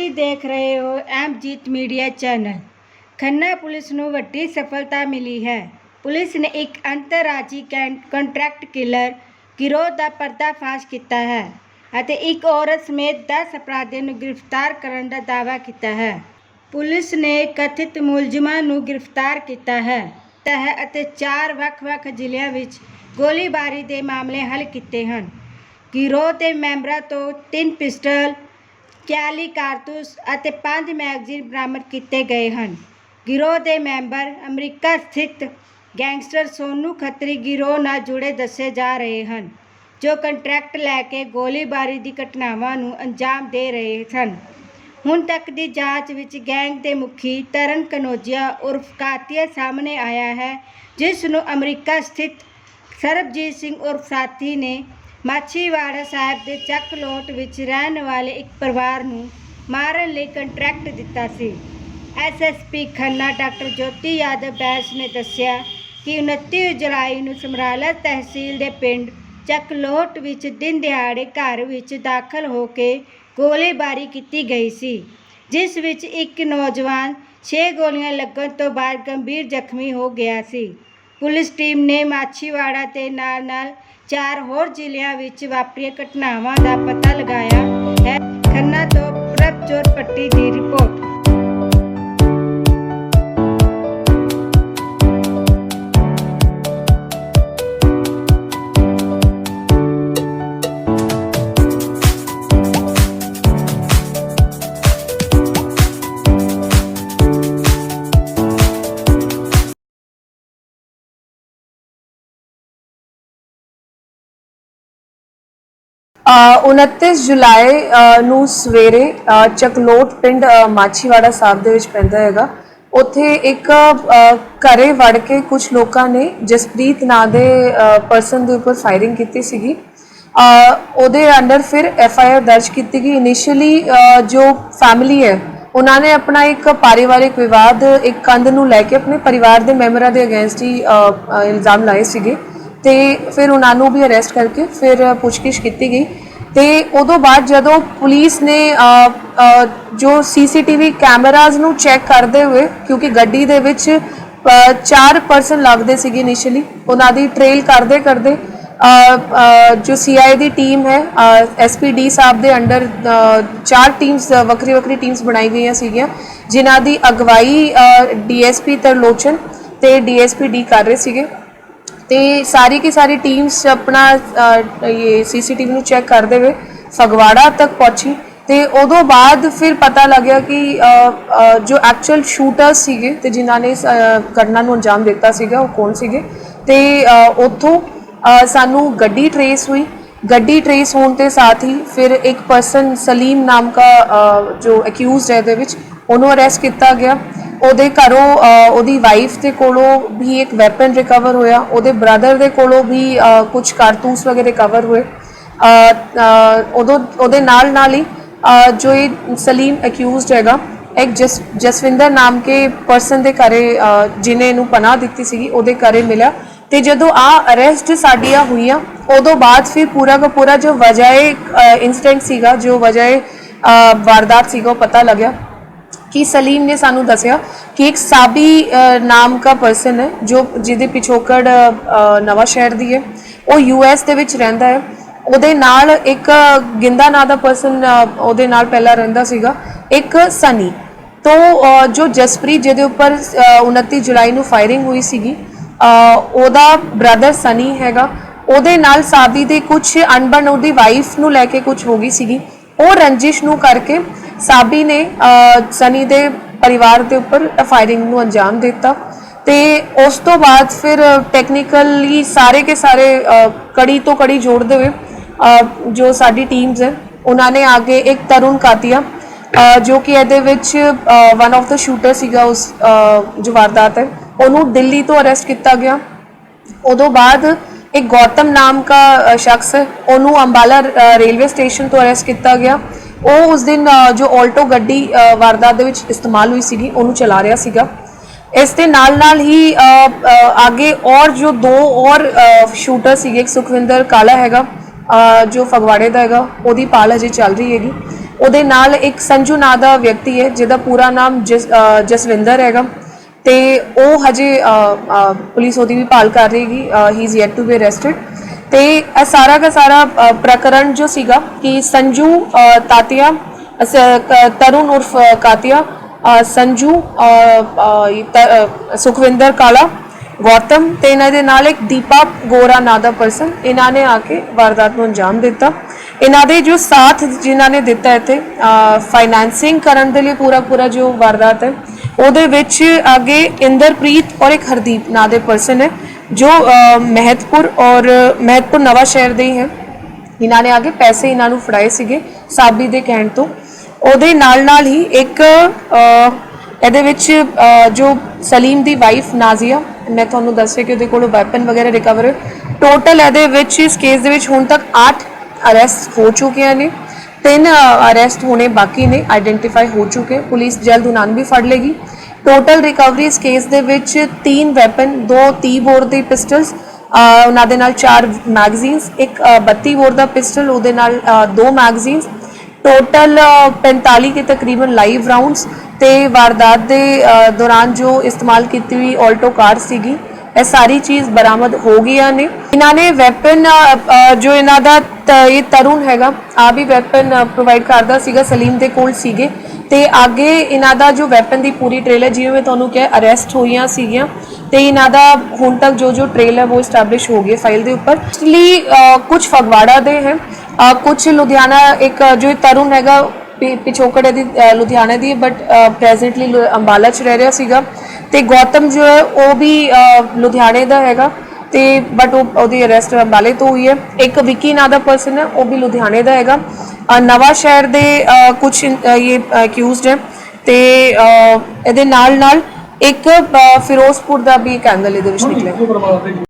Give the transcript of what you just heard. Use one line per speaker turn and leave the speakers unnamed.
ਤੁਸੀਂ ਦੇਖ ਰਹੇ ਹੋ ਐਮਜੀਤ ਮੀਡੀਆ ਚੈਨਲ। ਖੰਨਾ ਪੁਲਿਸ ਨੂੰ ਵੱਡੀ ਸਫਲਤਾ ਮਿਲੀ ਹੈ। ਪੁਲਿਸ ਨੇ ਇੱਕ ਅੰਤਰਰਾਜੀ ਕੰਟਰੈਕਟ ਕਿਲਰ ਗਿਰੋਹ ਦਾ ਪਰਦਾਫਾਸ਼ ਕੀਤਾ ਹੈ ਅਤੇ ਇੱਕ ਔਰਤ ਸਮੇਤ 10 ਅਪਰਾਧੀਆਂ ਨੂੰ ਗ੍ਰਿਫਤਾਰ ਕਰਨ ਦਾ ਦਾਅਵਾ ਕੀਤਾ ਹੈ। ਪੁਲਿਸ ਨੇ ਕਥਿਤ ਮੁਲਜ਼ਮਾਂ ਨੂੰ ਗ੍ਰਿਫਤਾਰ ਕੀਤਾ ਹੈ। ਤਹਿ ਅਤੇ ਚਾਰ ਵੱਖ-ਵੱਖ ਜ਼ਿਲ੍ਹਿਆਂ ਵਿੱਚ ਗੋਲੀਬਾਰੀ ਦੇ ਮਾਮਲੇ ਹੱਲ ਕੀਤੇ ਹਨ। ਗਿਰੋਹ ਦੇ ਮੈਂਬਰਾਂ ਤੋਂ ਤਿੰਨ ਪਿਸਟਲ 41 ਕਾਰਤੂਸ ਅਤੇ 5 ਮੈਗਜ਼ੀਨ ਬਰਾਮਦ ਕੀਤੇ ਗਏ ਹਨ। ਗਿਰੋਹ ਦੇ ਮੈਂਬਰ ਅਮਰੀਕਾ ਸਥਿਤ ਗੈਂਗਸਟਰ ਸੋਨੂ ਖੱਤਰੀ ਗਿਰੋਹ ਨਾਲ ਜੁੜੇ ਦੱਸੇ ਜਾ ਰਹੇ ਹਨ, ਜੋ ਕੰਟਰੈਕਟ ਲੈ ਕੇ ਗੋਲੀਬਾਰੀ ਦੀ ਘਟਨਾਵਾਂ ਨੂੰ ਅੰਜਾਮ ਦੇ ਰਹੇ ਸਨ। ਹੁਣ ਤੱਕ ਦੀ ਜਾਂਚ ਵਿੱਚ ਗੈਂਗ ਦੇ ਮੁਖੀ ਤਰਨ ਕਨੋਜੀਆ ਉਰਫ ਕਾਤੀਆ ਸਾਹਮਣੇ ਆਇਆ ਹੈ, ਜਿਸ ਨੂੰ ਅਮਰੀਕਾ ਸਥਿਤ ਸਰਬਜੀਤ ਸਿੰਘ ਉਰਫ ਸਾਥੀ ਨੇ ਮਾਛੀਵਾੜਾ ਸਾਹਿਬ ਦੇ ਚੱਕ ਲੋਟ ਵਿੱਚ ਰਹਿਣ ਵਾਲੇ ਇੱਕ ਪਰਿਵਾਰ ਨੂੰ ਮਾਰਨ ਲਈ ਕੰਟਰੈਕਟ ਦਿੱਤਾ ਸੀ। ਐਸਐਸਪੀ ਖੰਨਾ ਡਾਕਟਰ ਜੋਤੀ ਯਾਦਵ ਬੈਸ ਨੇ ਦੱਸਿਆ ਕਿ 29 ਜੁਲਾਈ ਨੂੰ ਸਮਰਾਲਾ ਤਹਿਸੀਲ ਦੇ ਪਿੰਡ ਚੱਕਲੋਟ ਵਿੱਚ ਦਿਨ ਦਿਹਾੜੇ ਘਰ ਵਿੱਚ ਦਾਖਲ ਹੋ ਕੇ ਗੋਲੀਬਾਰੀ ਕੀਤੀ ਗਈ ਸੀ, ਜਿਸ ਵਿੱਚ ਇੱਕ ਨੌਜਵਾਨ 6 ਗੋਲੀਆਂ ਲੱਗਣ ਤੋਂ ਬਾਅਦ ਗੰਭੀਰ ਜ਼ਖਮੀ ਹੋ ਗਿਆ ਸੀ। ਪੁਲਿਸ ਟੀਮ ਨੇ ਮਾਛੀਵਾੜਾ ਤੇ ਨਾਲ ਨਾਲ ਚਾਰ ਹੋਰ ਜ਼ਿਲ੍ਹਿਆਂ ਵਿੱਚ ਵਾਪਰੀਆਂ ਘਟਨਾਵਾਂ ਦਾ ਪਤਾ ਲਗਾਇਆ।
29 ਜੁਲਾਈ ਨੂੰ ਸਵੇਰੇ ਚਕਲੋਟ ਪਿੰਡ ਮਾਛੀਵਾੜਾ ਸਾਹਿਬ ਦੇ ਵਿੱਚ ਪੈਂਦਾ ਹੈਗਾ। ਉੱਥੇ ਇੱਕ ਘਰੇ ਵੜ ਕੇ ਕੁਝ ਲੋਕਾਂ ਨੇ ਜਸਪ੍ਰੀਤ ਨਾਂ ਦੇ ਪਰਸਨ ਦੇ ਉੱਪਰ ਫਾਇਰਿੰਗ ਕੀਤੀ ਸੀਗੀ। ਉਹਦੇ ਅੰਡਰ ਫਿਰ ਐਫ ਆਈ ਆਰ ਦਰਜ ਕੀਤੀ ਗਈ। ਇਨੀਸ਼ੀਅਲੀ ਜੋ ਫੈਮਿਲੀ ਹੈ, ਉਹਨਾਂ ਨੇ ਆਪਣਾ ਇੱਕ ਪਾਰਿਵਾਰਿਕ ਵਿਵਾਦ, ਇੱਕ ਕੰਧ ਨੂੰ ਲੈ ਕੇ ਆਪਣੇ ਪਰਿਵਾਰ ਦੇ ਮੈਂਬਰਾਂ ਦੇ ਅਗੇਂਸਟ ਹੀ ਇਲਜ਼ਾਮ ਲਾਏ ਸੀਗੇ। ਤੇ ਫਿਰ ਉਹਨਾਂ ਨੂੰ ਵੀ ਅਰੈਸਟ ਕਰਕੇ ਫਿਰ ਪੁੱਛਗਿੱਛ ਕੀਤੀ ਗਈ ਤੇ ਉਦੋਂ ਬਾਅਦ ਜਦੋਂ ਪੁਲਿਸ ਨੇ ਅ, ਅ, ਜੋ ਸੀਸੀਟੀਵੀ ਕੈਮਰਾਜ਼ ਨੂੰ ਚੈੱਕ ਕਰਦੇ ਹੋਏ ਕਿਉਂਕਿ ਗੱਡੀ ਦੇ ਵਿੱਚ ਚਾਰ ਪਰਸਨ ਲੱਗਦੇ ਸੀਗੇ ਇਨੀਸ਼ੀਅਲੀ ਉਹਨਾਂ ਦੀ ਟ੍ਰੇਲ ਕਰਦੇ ਕਰਦੇ ਅ, ਅ, ਜੋ ਸੀਆਈ ਦੀ ਟੀਮ ਹੈ ਐਸਪੀਡੀ ਸਾਹਿਬ ਦੇ ਅੰਡਰ ਚਾਰ ਟੀਮਸ ਵੱਖਰੀ ਵੱਖਰੀ ਟੀਮਸ ਬਣਾਈ ਗਈਆਂ ਸੀਗੀਆਂ ਜਿਨ੍ਹਾਂ ਦੀ ਅਗਵਾਈ ਡੀਐਸਪੀ ਤਰਲੋਚਨ ਤੇ ਡੀਐਸਪੀ ਡੀ ਕਰ ਰਹੇ ਸੀਗੇ। ਤੇ ਸਾਰੀ ਕੀ ਸਾਰੀ ਟੀਮਸ ਆਪਣਾ ਅ, ਇਹ ਸੀਸੀਟੀਵੀ ਨੂੰ ਚੈੱਕ ਕਰਦੇ ਹੋਏ ਫਗਵਾੜਾ ਤੱਕ ਪਹੁੰਚੀ ਤੇ ਉਦੋਂ ਬਾਅਦ ਫਿਰ ਪਤਾ ਲੱਗਿਆ ਕਿ ਜੋ ਐਕਚੁਅਲ ਸ਼ੂਟਰ ਸੀਗੇ ਤੇ ਜਿਨ੍ਹਾਂ ਨੇ ਇਸ, ਘਟਨਾ ਨੂੰ ਅੰਜਾਮ ਦਿੱਤਾ ਸੀਗਾ ਉਹ ਕੌਣ ਸੀਗੇ? ਤੇ ਉੱਥੋਂ ਸਾਨੂੰ ਗੱਡੀ ਟਰੇਸ ਹੋਈ। ਗੱਡੀ ਟਰੇਸ ਹੋਣ ਤੇ ਸਾਥ ਹੀ ਫਿਰ ਇੱਕ ਪਰਸਨ ਸਲੀਮ ਨਾਮ ਦਾ ਜੋ ਅਕਿਊਜ਼ਡ ਹੈ ਇਹਦੇ ਵਿੱਚ ਉਹਨੂੰ ਅਰੈਸਟ ਕੀਤਾ ਗਿਆ। ਉਹਦੇ ਘਰੋਂ ਉਹਦੀ ਵਾਈਫ ਦੇ ਕੋਲੋਂ ਵੀ ਇੱਕ ਵੈਪਨ ਰਿਕਵਰ ਹੋਇਆ। ਉਹਦੇ ਬ੍ਰਦਰ ਦੇ ਕੋਲੋਂ ਵੀ ਅ, ਕੁਝ ਕਾਰਤੂਸ ਵਗੈਰਾ ਰਿਕਵਰ ਹੋਏ। ਉਦੋਂ ਉਹਦੇ ਨਾਲ ਨਾਲ ਹੀ ਜੋ ਇਹ ਸਲੀਮ ਅਕਿਊਜ਼ਡ ਹੈਗਾ ਇੱਕ ਜਸ ਜਸਵਿੰਦਰ ਨਾਮ ਕੇ ਪਰਸਨ ਦੇ ਘਰੇ ਅ, ਜਿਹਨੇ ਇਹਨੂੰ ਪਨਾਹ ਦਿੱਤੀ ਸੀਗੀ ਉਹਦੇ ਘਰੇ ਮਿਲਿਆ। ਤੇ ਜਦੋਂ ਆ ਅਰੈਸਟ ਸਾਡੀਆਂ ਹੋਈਆਂ ਉਦੋਂ ਬਾਅਦ ਫਿਰ ਪੂਰਾ ਦਾ ਪੂਰਾ ਜੋ ਵਜਾਏ ਇਨਸੀਡੈਂਟ ਸੀਗਾ ਜੋ ਵਜਾਏ ਵਾਰਦਾਤ ਸੀਗਾ ਉਹ ਪਤਾ ਲੱਗਿਆ। ਕਿ ਸਲੀਮ ਨੇ ਸਾਨੂੰ ਦੱਸਿਆ ਕਿ ਇੱਕ ਸਾਬੀ ਨਾਮ ਦਾ ਪਰਸਨ ਹੈ ਜੋ ਜਿਹਦੇ ਪਿਛੋਕੜ ਅ, ਨਵਾਂ ਸ਼ਹਿਰ ਦੀ ਹੈ। ਉਹ ਯੂਐਸ ਦੇ ਵਿੱਚ ਰਹਿੰਦਾ ਹੈ। ਉਹਦੇ ਨਾਲ ਇੱਕ ਗਿੰਦਾ ਨਾਂ ਦਾ ਪਰਸਨ ਉਹਦੇ ਨਾਲ ਪਹਿਲਾਂ ਰਹਿੰਦਾ ਸੀਗਾ। ਇੱਕ ਸਨੀ। ਤੋਂ ਜੋ ਜਸਪ੍ਰੀਤ ਜਿਹਦੇ ਉੱਪਰ ਅ, 29 ਜੁਲਾਈ ਨੂੰ ਫਾਇਰਿੰਗ ਹੋਈ ਸੀਗੀ ਉਹਦਾ ਬ੍ਰਦਰ ਸਨੀ ਹੈਗਾ। ਉਹਦੇ ਨਾਲ ਸਾਬੀ ਦੇ ਕੁਝ ਅਣਬਣ ਉਹਦੀ ਵਾਈਫ ਨੂੰ ਲੈ ਕੇ ਕੁਝ ਹੋ ਗਈ ਸੀਗੀ। ਉਹ ਰੰਜਿਸ਼ ਨੂੰ ਕਰਕੇ ਸਾਬੀ ਨੇ ਸਨੀ ਦੇ ਪਰਿਵਾਰ ਦੇ ਉੱਪਰ ਫਾਇਰਿੰਗ ਨੂੰ ਅੰਜਾਮ ਦਿੱਤਾ ਤੇ ਉਸ ਤੋਂ ਬਾਅਦ ਫਿਰ ਟੈਕਨੀਕਲੀ ਸਾਰੇ ਕੇ ਸਾਰੇ ਕੜੀ ਤੋਂ ਕੜੀ ਜੋੜਦੇ ਹੋਏ ਜੋ ਸਾਡੀ ਟੀਮਸ ਹੈ ਉਹਨਾਂ ਨੇ ਆਗੇ ਇੱਕ ਤਰੁਣ ਕਾਤੀਆ ਜੋ ਕਿ ਇਹਦੇ ਵਿੱਚ ਵਨ ਆਫ ਦਾ ਸ਼ੂਟਰ ਸੀਗਾ ਉਸ ਅ, ਜੋ ਵਾਰਦਾਤ ਹੈ ਉਹਨੂੰ ਦਿੱਲੀ ਤੋਂ ਅਰੈਸਟ ਕੀਤਾ ਗਿਆ। ਉਦੋਂ ਬਾਅਦ ਇੱਕ ਗੌਤਮ ਨਾਮ ਦਾ ਸ਼ਖਸ ਹੈ ਉਹਨੂੰ ਅੰਬਾਲਾ ਰੇਲਵੇ ਸਟੇਸ਼ਨ ਤੋਂ ਅਰੈਸਟ ਕੀਤਾ ਗਿਆ। ਉਹ ਉਸ ਦਿਨ ਜੋ ਆਲਟੋ ਗੱਡੀ ਵਾਰਦਾਤ ਦੇ ਵਿੱਚ ਇਸਤੇਮਾਲ ਹੋਈ ਸੀਗੀ, ਉਹਨੂੰ ਚਲਾ ਰਿਹਾ ਸੀਗਾ। ਇਸ ਦੇ ਨਾਲ ਨਾਲ ਹੀ ਅੱਗੇ ਔਰ ਜੋ ਦੋ ਔਰ ਸ਼ੂਟਰ ਸੀਗੇ, ਇੱਕ ਸੁਖਵਿੰਦਰ ਕਾਲਾ ਹੈਗਾ ਜੋ ਫਗਵਾੜੇ ਦਾ ਹੈਗਾ, ਉਹਦੀ ਪਾਲ ਹਜੇ ਚੱਲ ਰਹੀ ਹੈਗੀ। ਉਹਦੇ ਨਾਲ ਇੱਕ ਸੰਜੂ ਨਾਂ ਦਾ ਵਿਅਕਤੀ ਹੈ, ਜਿਹਦਾ ਪੂਰਾ ਨਾਮ ਜਸ ਜਸਵਿੰਦਰ ਹੈਗਾ। ਤੇ ਉਹ ਹਜੇ ਪੁਲਿਸ ਉਹਦੀ ਵੀ ਭਾਲ ਕਰ ਰਹੀ ਹੈਗੀ he is yet to be arrested ਤੇ ਇਹ ਸਾਰਾ ਦਾ ਸਾਰਾ ਅ, ਪ੍ਰਕਰਨ ਜੋ ਸੀਗਾ ਕਿ ਸੰਜੂ ਅ, ਤਾਤੀਆ ਅਸ- ਕ- ਤਰੁਣ ਉਰਫ ਕਾਤੀਆ ਅ, ਸੰਜੂ ਅ, ਅ, ਇਹ ਤ- ਅ, ਸੁਖਵਿੰਦਰ ਕਾਲਾ ਗੌਤਮ ਤੇ ਇਹਨਾਂ ਦੇ ਨਾਲ ਇੱਕ ਦੀਪਾ ਗੋਰਾ ਨਾਂ ਦਾ ਪਰਸਨ ਇਹਨਾਂ ਨੇ ਆ ਕੇ ਵਾਰਦਾਤ ਨੂੰ ਅੰਜਾਮ ਦਿੱਤਾ। ਇਹਨਾਂ ਦੇ ਜੋ ਸਾਥ ਜਿਨ੍ਹਾਂ ਨੇ ਦਿੱਤਾ ਇੱਥੇ ਫਾਈਨੈਂਸਿੰਗ ਕਰਨ ਦੇ ਲਈ ਪੂਰਾ ਪੂਰਾ ਜੋ ਵਾਰਦਾਤ ਹੈ ਉਹਦੇ ਵਿੱਚ ਅੱਗੇ ਇੰਦਰਪ੍ਰੀਤ ਔਰ ਇੱਕ ਹਰਦੀਪ ਨਾਂ ਦੇ ਪਰਸਨ ਹੈ। ਜੋ ਮਹਿਤਪੁਰ ਔਰ ਮਹਿਤਪੁਰ ਨਵਾਂ ਸ਼ਹਿਰ ਦੇ ਹੀ ਹੈ। ਇਹਨਾਂ ਨੇ ਆਗੇ ਪੈਸੇ ਇਹਨਾਂ ਨੂੰ ਫੜਾਏ ਸੀਗੇ ਸਾਬੀ ਦੇ ਕਹਿਣ ਤੋਂ। ਉਹਦੇ ਨਾਲ ਨਾਲ ਹੀ ਇੱਕ ਇਹਦੇ ਵਿੱਚ ਜੋ ਸਲੀਮ ਦੀ ਵਾਈਫ ਨਾਜ਼ੀਆ, ਮੈਂ ਤੁਹਾਨੂੰ ਦੱਸਿਆ ਕਿ ਉਹਦੇ ਕੋਲੋਂ ਵੈਪਨ ਵਗੈਰਾ ਰਿਕਵਰ ਟੋਟਲ ਇਹਦੇ ਵਿੱਚ ਇਸ ਕੇਸ ਦੇ ਵਿੱਚ ਹੁਣ ਤੱਕ 8 ਅਰੈਸਟ ਹੋ ਚੁੱਕੀਆਂ ਨੇ। ਤਿੰਨ ਅਰੈਸਟ ਹੋਣੇ ਬਾਕੀ ਨੇ ਆਈਡੈਂਟੀਫਾਈ ਹੋ ਚੁੱਕੇ। ਪੁਲਿਸ ਜਲਦ ਉਹਨਾਂ ਨੂੰ ਵੀ ਫੜ ਲੇਗੀ ਟੋਟਲ ਰਿਕਵਰੀ ਇਸ ਕੇਸ ਦੇ ਵਿੱਚ ਤਿੰਨ ਵੈਪਨ ਦੋ 30 ਬੋਰ ਦੇ ਪਿਸਟਲਸ ਉਹਨਾਂ ਦੇ ਨਾਲ ਚਾਰ ਮੈਗਜ਼ੀਨਸ ਇੱਕ ਅ, 32 ਬੋਰ ਦਾ ਪਿਸਟਲ ਉਹਦੇ ਨਾਲ ਅ, ਦੋ ਮੈਗਜ਼ੀਨਸ ਟੋਟਲ 45 ਕੇ ਤਕਰੀਬਨ ਲਾਈਵ ਰਾਉਂਡਸ ਤੇ ਵਾਰਦਾਤ ਦੇ ਦੌਰਾਨ ਜੋ ਇਸਤੇਮਾਲ ਕੀਤੀ ਹੋਈ ਆਲਟੋ ਕਾਰ ਸੀਗੀ ਇਹ ਸਾਰੀ ਚੀਜ਼ ਬਰਾਮਦ ਹੋ ਗਈਆਂ ਨੇ। ਇਹਨਾਂ ਨੇ ਵੈਪਨ ਜੋ ਇਹਨਾਂ ਦਾ ਤ- ਇਹ ਤਰੁਣ ਹੈਗਾ ਆ ਵੀ ਵੈਪਨ ਪ੍ਰੋਵਾਈਡ ਕਰਦਾ ਸੀਗਾ ਸਲੀਮ ਦੇ ਕੋਲ ਸੀਗੇ। ਤੇ ਅੱਗੇ ਇਹਨਾਂ ਦਾ ਜੋ ਵੈਪਨ ਦੀ ਪੂਰੀ ਟ੍ਰੇਲ ਹੈ ਜਿਵੇਂ ਮੈਂ ਤੁਹਾਨੂੰ ਕਿਹਾ ਅਰੈਸਟ ਹੋਈਆਂ ਸੀਗੀਆਂ। ਤੇ ਇਹਨਾਂ ਦਾ ਹੁਣ ਤੱਕ ਜੋ ਜੋ ਟ੍ਰੇਲ ਹੈ ਉਹ ਸਟੈਬਲਿਸ਼ ਹੋ ਗਈ ਫਾਈਲ ਦੇ ਉੱਪਰ। ਲਈ ਕੁਝ ਫਗਵਾੜਾ ਦੇ ਹੈ। ਕੁਝ ਲੁਧਿਆਣਾ ਇੱਕ ਜੋ ਤਰੁਣ ਹੈਗਾ ਪਿ- ਪਿਛੋਕੜ ਇਹਦੀ ਅ, ਲੁਧਿਆਣਾ ਦੀ ਬਟ ਪ੍ਰੈਜ਼ੈਂਟਲੀ ਅੰਬਾਲਾ ਚ ਰਹਿ ਰਿਹਾ ਸੀਗਾ। ਤੇ ਗੌਤਮ ਜੋ ਹੈ ਉਹ ਵੀ ਲੁਧਿਆਣੇ ਦਾ ਹੈਗਾ। ਤੇ ਬਟ ਉਹ ਉਹਦੀ ਅਰੈਸਟ ਅੰਬਾਲੇ ਤੋਂ ਹੋਈ ਹੈ। ਇੱਕ ਵਿੱਕੀ ਨਾਂ ਦਾ ਪਰਸਨ ਹੈ ਉਹ ਵੀ ਲੁਧਿਆਣੇ ਦਾ ਹੈਗਾ। ਨਵਾਂ ਸ਼ਹਿਰ ਦੇ ਕੁਝ ਇਹ ਅਕਿਊਜ਼ਡ ਹੈ। ਤੇ ਇਹਦੇ ਨਾਲ ਨਾਲ ਇੱਕ ਫਿਰੋਜ਼ਪੁਰ ਦਾ ਵੀ ਐਂਗਲ ਇਹਦੇ ਵਿੱਚ ਨਿਕਲਿਆ।